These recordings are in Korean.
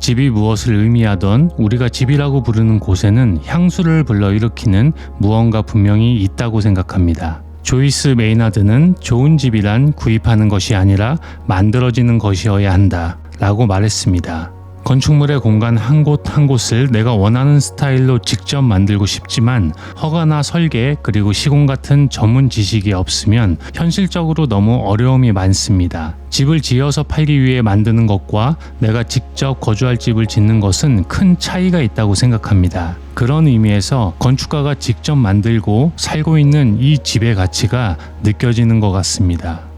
집이 무엇을 의미하던 우리가 집이라고 부르는 곳에는 향수를 불러일으키는 무언가 분명히 있다고 생각합니다. 조이스 메이나드는 좋은 집이란 구입하는 것이 아니라 만들어지는 것이어야 한다 라고 말했습니다. 건축물의 공간 한곳한 곳을 내가 원하는 스타일로 직접 만들고 싶지만 허가나 설계 그리고 시공 같은 전문 지식이 없으면 현실적으로 너무 어려움이 많습니다. 집을 지어서 팔기 위해 만드는 것과 내가 직접 거주할 집을 짓는 것은 큰 차이가 있다고 생각합니다. 그런 의미에서 건축가가 직접 만들고 살고 있는 이 집의 가치가 느껴지는 것 같습니다.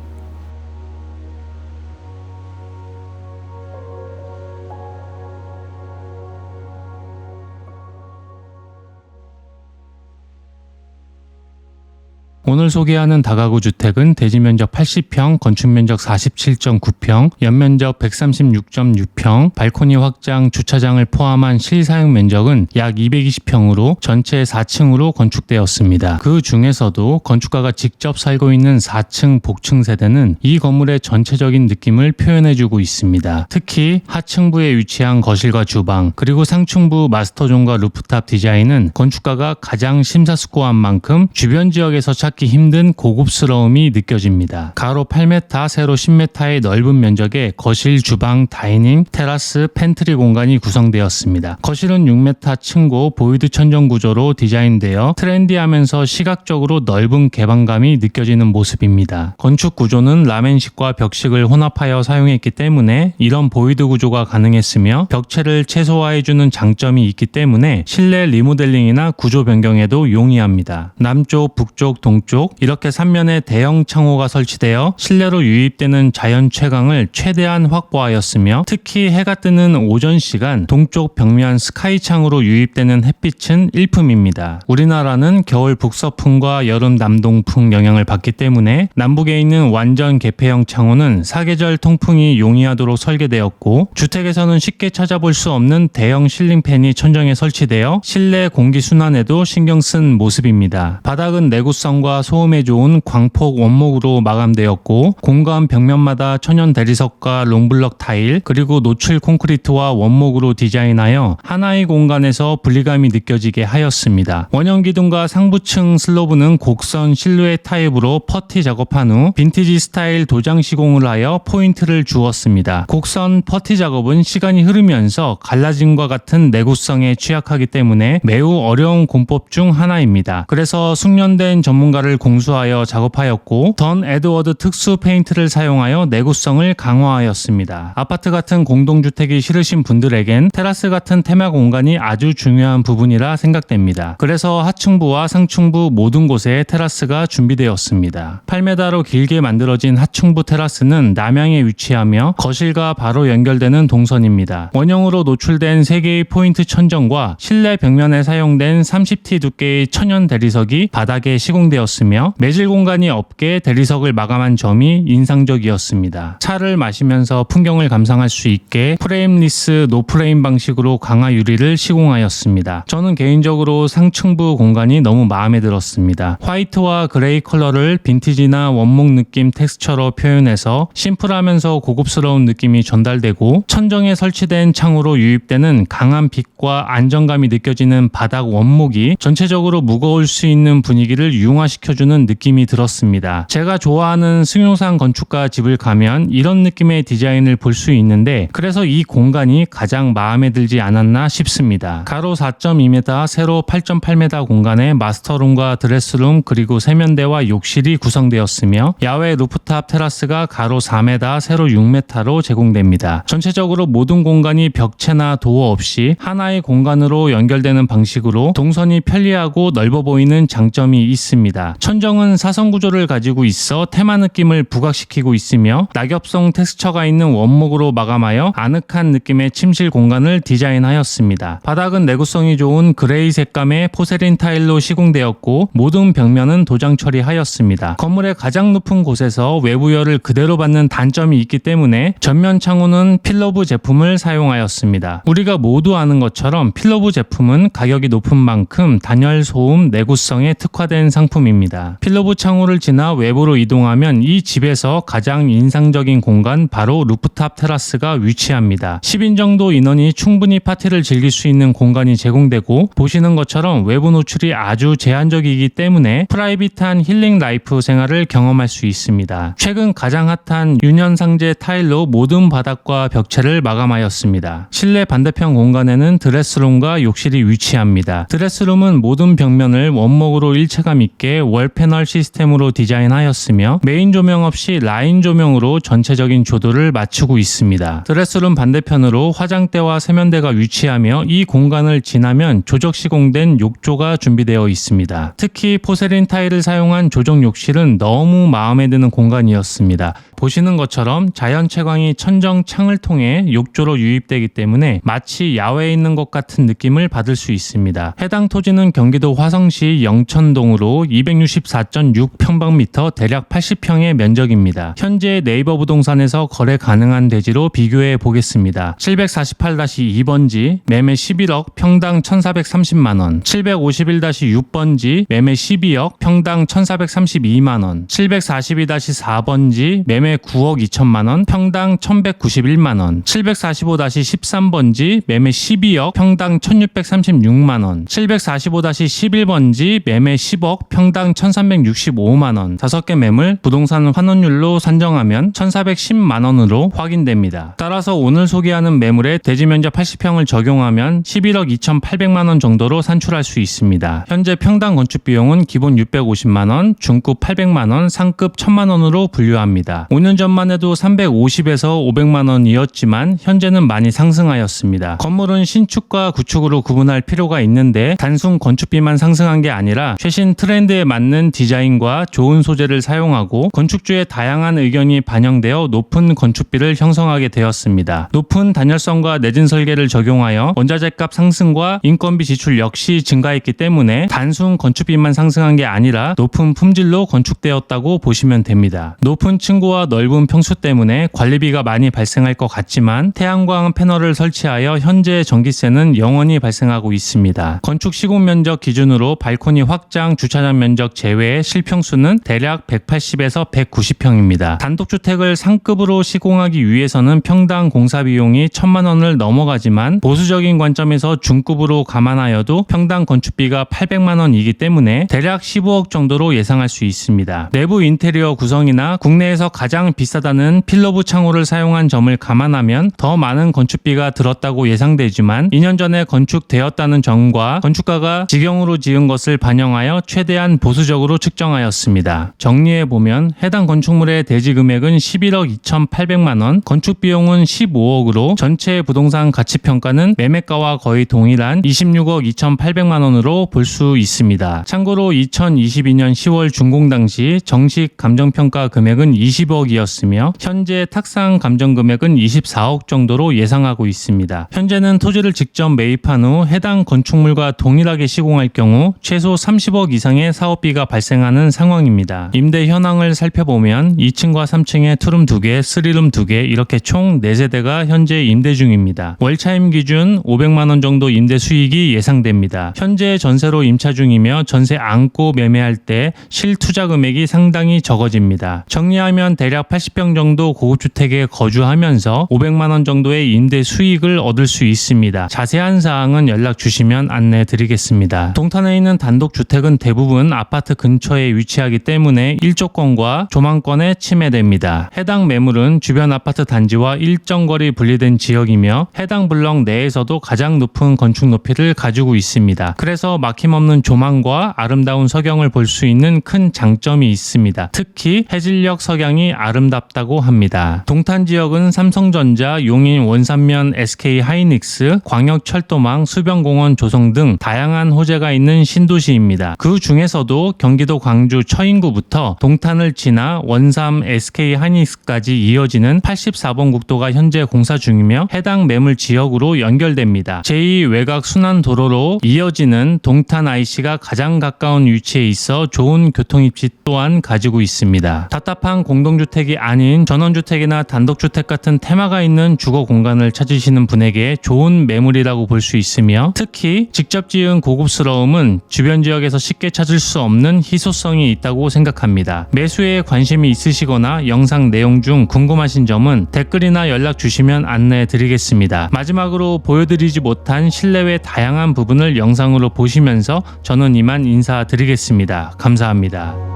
오늘 소개하는 다가구 주택은 대지 면적 80평, 건축 면적 47.9평, 연면적 136.6평, 발코니 확장, 주차장을 포함한 실사용 면적은 약 220평으로 전체 4층으로 건축되었습니다. 그 중에서도 건축가가 직접 살고 있는 4층 복층 세대는 이 건물의 전체적인 느낌을 표현해주고 있습니다. 특히 하층부에 위치한 거실과 주방, 그리고 상층부 마스터존과 루프탑 디자인은 건축가가 가장 심사숙고한 만큼 주변 지역에서 찾기 힘든 고급스러움이 느껴집니다. 가로 8m, 세로 10m의 넓은 면적에 거실, 주방, 다이닝, 테라스, 팬트리 공간이 구성되었습니다. 거실은 6m 층고 보이드 천정 구조로 디자인되어 트렌디하면서 시각적으로 넓은 개방감이 느껴지는 모습입니다. 건축 구조는 라멘식과 벽식을 혼합하여 사용했기 때문에 이런 보이드 구조가 가능했으며 벽체를 최소화해주는 장점이 있기 때문에 실내 리모델링이나 구조 변경에도 용이합니다. 남쪽, 북쪽, 동쪽 이렇게 3면에 대형 창호가 설치되어 실내로 유입되는 자연 채광을 최대한 확보하였으며 특히 해가 뜨는 오전 시간 동쪽 벽면 스카이 창으로 유입되는 햇빛은 일품입니다. 우리나라는 겨울 북서풍과 여름 남동풍 영향을 받기 때문에 남북에 있는 완전 개폐형 창호는 사계절 통풍이 용이하도록 설계되었고 주택에서는 쉽게 찾아볼 수 없는 대형 실링팬이 천정에 설치되어 실내 공기 순환에도 신경 쓴 모습입니다. 바닥은 내구성과 소음에 좋은 광폭 원목으로 마감되었고 공간 벽면마다 천연 대리석과 롱블럭 타일 그리고 노출 콘크리트와 원목으로 디자인하여 하나의 공간에서 분리감이 느껴지게 하였습니다. 원형 기둥과 상부층 슬로브는 곡선 실루엣 타입으로 퍼티 작업한 후 빈티지 스타일 도장 시공을 하여 포인트를 주었습니다. 곡선 퍼티 작업은 시간이 흐르면서 갈라짐과 같은 내구성에 취약하기 때문에 매우 어려운 공법 중 하나입니다. 그래서 숙련된 전문가 를 공수하여 작업하였고 던 에드워드 특수 페인트를 사용하여 내구성을 강화하였습니다. 아파트 같은 공동주택이 싫으신 분들에겐 테라스 같은 테마 공간이 아주 중요한 부분이라 생각됩니다. 그래서 하층부와 상층부 모든 곳에 테라스가 준비되었습니다. 8m로 길게 만들어진 하층부 테라스는 남향에 위치하며 거실과 바로 연결되는 동선입니다. 원형으로 노출된 3개의 포인트 천정과 실내 벽면에 사용된 30T 두께의 천연 대리석이 바닥에 시공되었 으며 매질 공간이 없게 대리석을 마감한 점이 인상적이었습니다. 차를 마시면서 풍경을 감상할 수 있게 프레임리스 노프레임 방식으로 강화 유리를 시공하였습니다. 저는 개인적으로 상층부 공간이 너무 마음에 들었습니다. 화이트와 그레이 컬러를 빈티지나 원목 느낌 텍스처로 표현해서 심플하면서 고급스러운 느낌이 전달되고 천정에 설치된 창으로 유입되는 강한 빛과 안정감이 느껴지는 바닥 원목이 전체적으로 무거울 수 있는 분위기를 융화시 켜주는 느낌이 들었습니다. 제가 좋아하는 승용상 건축가 집을 가면 이런 느낌의 디자인을 볼 수 있는데 그래서 이 공간이 가장 마음에 들지 않았나 싶습니다. 가로 4.2m, 세로 8.8m 공간에 마스터룸과 드레스룸 그리고 세면대와 욕실이 구성되었으며 야외 루프탑 테라스가 가로 4m, 세로 6m로 제공됩니다. 전체적으로 모든 공간이 벽체나 도어 없이 하나의 공간으로 연결되는 방식으로 동선이 편리하고 넓어 보이는 장점이 있습니다. 천정은 사선 구조를 가지고 있어 테마 느낌을 부각시키고 있으며 낙엽성 텍스처가 있는 원목으로 마감하여 아늑한 느낌의 침실 공간을 디자인하였습니다. 바닥은 내구성이 좋은 그레이 색감의 포세린 타일로 시공되었고 모든 벽면은 도장 처리하였습니다. 건물의 가장 높은 곳에서 외부열을 그대로 받는 단점이 있기 때문에 전면 창호는 필러브 제품을 사용하였습니다. 우리가 모두 아는 것처럼 필러브 제품은 가격이 높은 만큼 단열 소음 내구성에 특화된 상품입니다. 공간입니다. 필로브 창호를 지나 외부로 이동하면 이 집에서 가장 인상적인 공간 바로 루프탑 테라스가 위치합니다. 10인 정도 인원이 충분히 파티를 즐길 수 있는 공간이 제공되고 보시는 것처럼 외부 노출이 아주 제한적이기 때문에 프라이빗한 힐링 라이프 생활을 경험할 수 있습니다. 최근 가장 핫한 유년상제 타일로 모든 바닥과 벽체를 마감하였습니다. 실내 반대편 공간에는 드레스룸과 욕실이 위치합니다. 드레스룸은 모든 벽면을 원목으로 일체감 있게 월 패널 시스템으로 디자인하였으며 메인 조명 없이 라인 조명으로 전체적인 조도를 맞추고 있습니다. 드레스룸 반대편으로 화장대와 세면대가 위치하며 이 공간을 지나면 조적 시공된 욕조가 준비되어 있습니다. 특히 포세린 타일을 사용한 조적 욕실은 너무 마음에 드는 공간이었습니다. 보시는 것처럼 자연 채광이 천정 창을 통해 욕조로 유입되기 때문에 마치 야외에 있는 것 같은 느낌을 받을 수 있습니다. 해당 토지는 경기도 화성시 영천동으로 264.6평방미터 대략 80평의 면적입니다. 현재 네이버 부동산에서 거래 가능한 대지로 비교해 보겠습니다. 748-2번지 매매 11억 평당 1,430만원 751-6번지 매매 12억 평당 1,432만원 742-4번지 매매 9억 2천만 원 평당 1,191만 원 745-13번지 매매 12억 평당 1,636만 원 745-11번지 매매 10억 평당 1,365만 원 5개 매물 부동산 환원율로 산정하면 1,410만 원으로 확인됩니다. 따라서 오늘 소개하는 매물에 대지 면적 80평을 적용하면 11억 2,800만 원 정도로 산출할 수 있습니다. 현재 평당 건축 비용은 기본 650만 원, 중급 800만 원, 상급 1000만 원으로 분류합니다. 5년 전만 해도 350에서 500만 원이었지만 현재는 많이 상승하였습니다. 건물은 신축과 구축으로 구분할 필요가 있는데 단순 건축비만 상승한 게 아니라 최신 트렌드에 맞는 디자인과 좋은 소재를 사용하고 건축주의 다양한 의견이 반영되어 높은 건축비를 형성하게 되었습니다. 높은 단열성과 내진 설계를 적용하여 원자재값 상승과 인건비 지출 역시 증가했기 때문에 단순 건축비만 상승한 게 아니라 높은 품질로 건축되었다고 보시면 됩니다. 높은 층고와 넓은 평수 때문에 관리비가 많이 발생할 것 같지만 태양광 패널을 설치하여 현재 전기세는 영원히 발생하고 있습니다. 건축 시공 면적 기준으로 발코니 확장, 주차장 면적 제외의 실평수는 대략 180에서 190평입니다. 단독주택을 상급으로 시공하기 위해서는 평당 공사 비용이 1000만 원을 넘어가지만 보수적인 관점에서 중급으로 감안하여도 평당 건축비가 800만 원이기 때문에 대략 15억 정도로 예상할 수 있습니다. 내부 인테리어 구성이나 국내에서 가장 비싸다는 필러브 창호를 사용한 점을 감안하면 더 많은 건축비가 들었다고 예상되지만 2년 전에 건축되었다는 점과 건축가가 직영으로 지은 것을 반영하여 최대한 보수적으로 측정하였습니다. 정리해 보면 해당 건축물의 대지 금액은 11억 2,800만 원, 건축 비용은 15억으로 전체 부동산 가치 평가는 매매가와 거의 동일한 26억 2,800만 원으로 볼 수 있습니다. 참고로 2022년 10월 준공 당시 정식 감정평가 금액은 20억 이었으며 현재 탁상 감정 금액은 24억 정도로 예상하고 있습니다. 현재는 토지를 직접 매입한 후 해당 건축물과 동일하게 시공할 경우 최소 30억 이상의 사업비가 발생하는 상황입니다. 임대 현황을 살펴보면 2층과 3층에 투룸 2개, 3룸 2개 이렇게 총 4세대가 현재 임대 중입니다. 월차임 기준 500만 원 정도 임대 수익이 예상됩니다. 현재 전세로 임차 중이며 전세 안고 매매할 때 실투자 금액이 상당히 적어집니다. 정리하면 대략 80평 정도 고급 주택에 거주하면서 500만 원 정도의 임대 수익을 얻을 수 있습니다. 자세한 사항은 연락 주시면 안내 드리겠습니다. 동탄에 있는 단독 주택은 대부분 아파트 근처에 위치하기 때문에 일조권과 조망권에 침해됩니다. 해당 매물은 주변 아파트 단지와 일정 거리 분리된 지역이며 해당 블럭 내에서도 가장 높은 건축 높이를 가지고 있습니다. 그래서 막힘없는 조망과 아름다운 석양을 볼 수 있는 큰 장점이 있습니다. 특히 해질녘 석양이 아름답다고 합니다. 동탄 지역은 삼성전자, 용인 원산면 SK 하이닉스, 광역철도망, 수변공원 조성 등 다양한 호재가 있는 신도시입니다. 그 중에서도 경기도 광주 처인구부터 동탄을 지나 원삼 SK 하이닉스까지 이어지는 84번 국도가 현재 공사 중이며 해당 매물 지역으로 연결됩니다. 제2 외곽 순환 도로로 이어지는 동탄 IC가 가장 가까운 위치에 있어 좋은 교통 입지 또한 가지고 있습니다. 답답한 공동주택 주택이 아닌 전원주택이나 단독주택 같은 테마가 있는 주거 공간을 찾으시는 분에게 좋은 매물이라고 볼 수 있으며 특히 직접 지은 고급스러움은 주변 지역에서 쉽게 찾을 수 없는 희소성이 있다고 생각합니다. 매수에 관심이 있으시거나 영상 내용 중 궁금하신 점은 댓글이나 연락 주시면 안내해 드리겠습니다. 마지막으로 보여드리지 못한 실내외 다양한 부분을 영상으로 보시면서 저는 이만 인사드리겠습니다. 감사합니다.